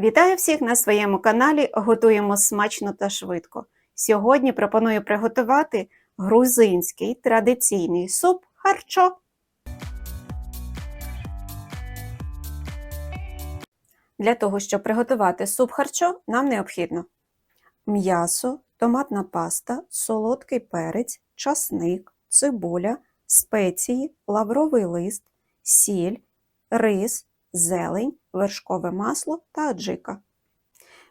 Вітаю всіх на своєму каналі Готуємо смачно та швидко. Сьогодні пропоную приготувати грузинський традиційний суп харчо. Для того, щоб приготувати суп харчо, нам необхідно м'ясо, томатна паста, солодкий перець, часник, цибуля, спеції, лавровий лист, сіль, рис, зелень, вершкове масло та аджика.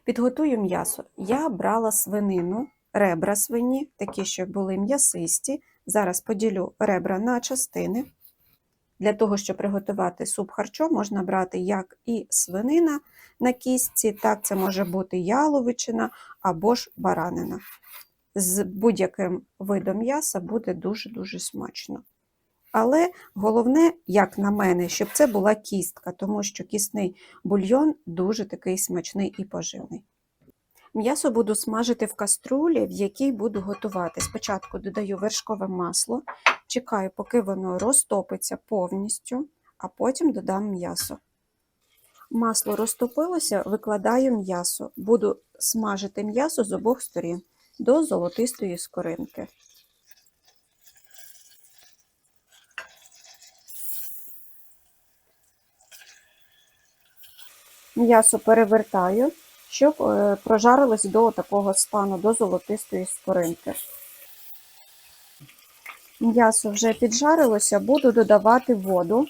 Підготую м'ясо. Я брала свинину, ребра свині, такі, щоб були м'ясисті. Зараз поділю ребра на частини. Для того, щоб приготувати суп харчо, можна брати як і свинина на кістці, так це може бути яловичина або ж баранина. З будь-яким видом м'яса буде дуже-дуже смачно. Але головне, як на мене, щоб це була кістка, тому що кісний бульйон дуже такий смачний і поживний. М'ясо буду смажити в каструлі, в якій буду готувати. Спочатку додаю вершкове масло, чекаю, поки воно розтопиться повністю, а потім додам м'ясо. Масло розтопилося, викладаю м'ясо. Буду смажити м'ясо з обох сторін до золотистої скоринки. М'ясо перевертаю, щоб е, прожарилось до такого стану, до золотистої скоринки. М'ясо вже піджарилося, буду додавати воду.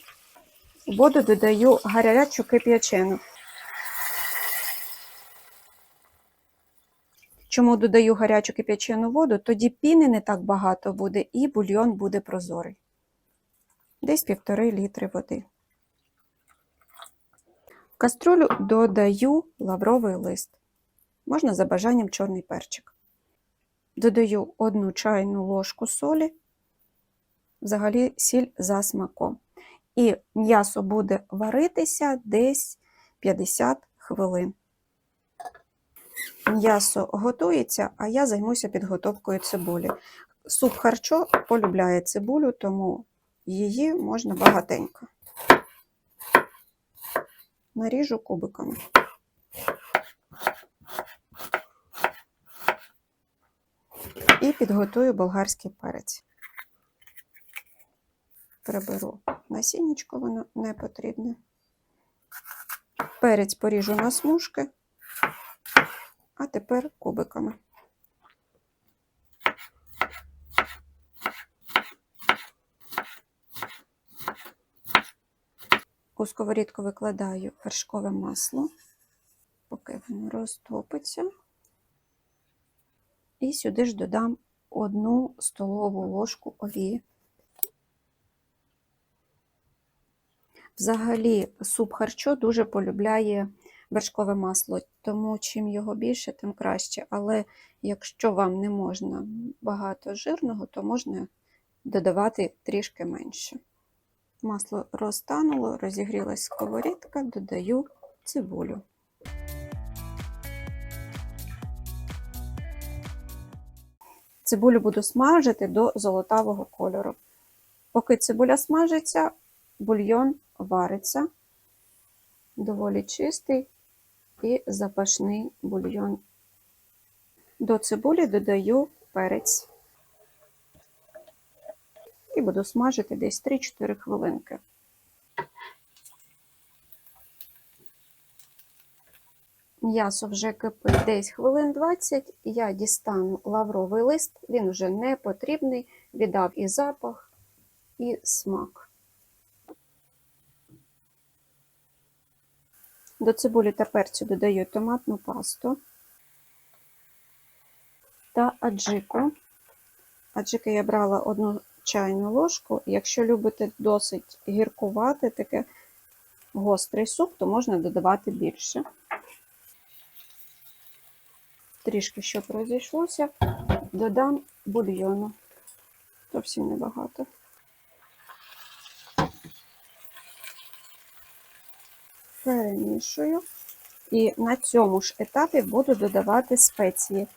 Воду додаю гарячу кип'ячину. Чому додаю гарячу кип'ячену воду? Тоді піни не так багато буде і бульйон буде прозорий. Десь півтори літри води. Каструлю додаю лавровий лист. Можна за бажанням чорний перчик. Додаю одну чайну ложку солі, взагалі сіль за смаком. І м'ясо буде варитися десь 50 хвилин. М'ясо готується, а я займуся підготовкою цибулі. Суп харчо полюбляє цибулю, тому її можна багатенько. Наріжу кубиками. І підготую болгарський перець. Приберу насіннячко, воно не потрібне. Перець поріжу на смужки, а тепер кубиками. У сковорідку викладаю вершкове масло, поки воно розтопиться. І сюди ж додам одну столову ложку олії. Взагалі, суп харчо дуже полюбляє вершкове масло, тому чим його більше, тим краще. Але якщо вам не можна багато жирного, то можна додавати трішки менше. Масло розтануло, розігрілась сковорідка, додаю цибулю. Цибулю буду смажити до золотавого кольору. Поки цибуля смажиться, бульйон вариться, доволі чистий і запашний бульйон. До цибулі додаю перець і буду смажити десь 3-4 хвилинки. М'ясо вже кипить десь хвилин 20, я дістану лавровий лист, він вже не потрібний, віддав і запах, і смак. До цибулі та перцю додаю томатну пасту та аджику. Аджики я брала одну чайну ложку. Якщо любите досить гіркувати, таке гострий суп, то можна додавати більше. Трішки, щоб розійшлося, додам бульйону. Зовсім небагато. Перемішую. І на цьому ж етапі буду додавати спеції.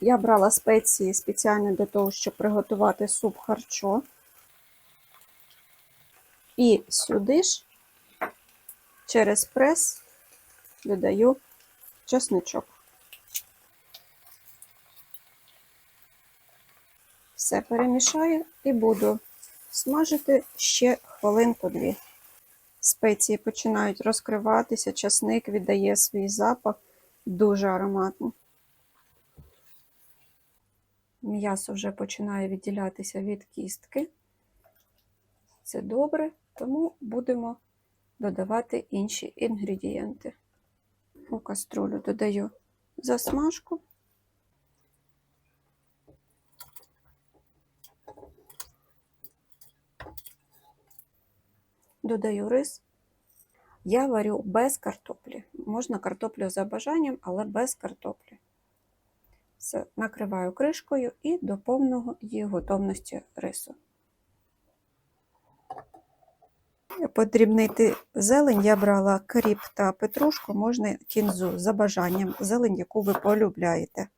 Я брала спеції спеціально для того, щоб приготувати суп харчо. І сюди ж через прес додаю чесничок. Все перемішаю і буду смажити ще хвилинку-дві. Спеції починають розкриватися, часник віддає свій запах, дуже ароматний. М'ясо вже починає відділятися від кістки. Це добре, тому будемо додавати інші інгредієнти. У каструлю додаю засмажку. Додаю рис. Я варю без картоплі. Можна картоплю за бажанням, але без картоплі. Накриваю кришкою і до повного її готовності рису. Подрібнити зелень я брала кріп та петрушку, можна кінзу за бажанням, зелень, яку ви полюбляєте.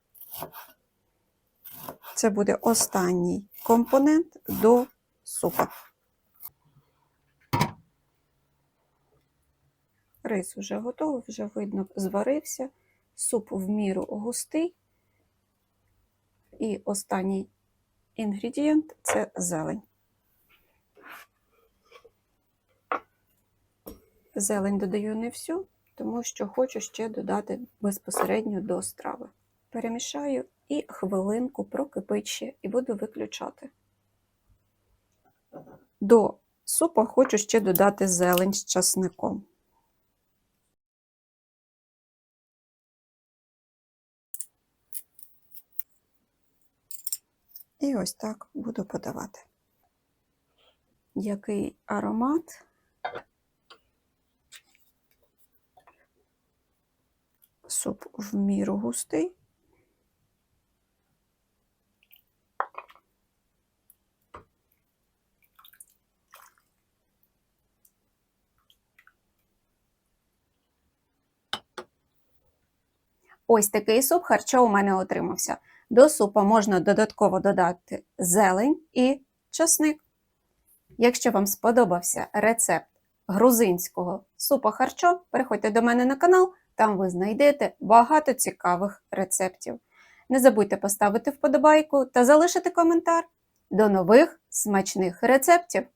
Це буде останній компонент до супа. Рис вже готовий, вже видно, зварився. Суп в міру густий. І останній інгредієнт це зелень. Зелень додаю не всю, тому що хочу ще додати безпосередньо до страви. Перемішаю і хвилинку прокипить ще і буду виключати. До супу хочу ще додати зелень з часником. І ось так буду подавати. Який аромат. Суп в міру густий. Ось такий суп харчо у мене отримався. До супа можна додатково додати зелень і часник. Якщо вам сподобався рецепт грузинського супа харчо, переходьте до мене на канал, там ви знайдете багато цікавих рецептів. Не забудьте поставити вподобайку та залишити коментар. До нових смачних рецептів!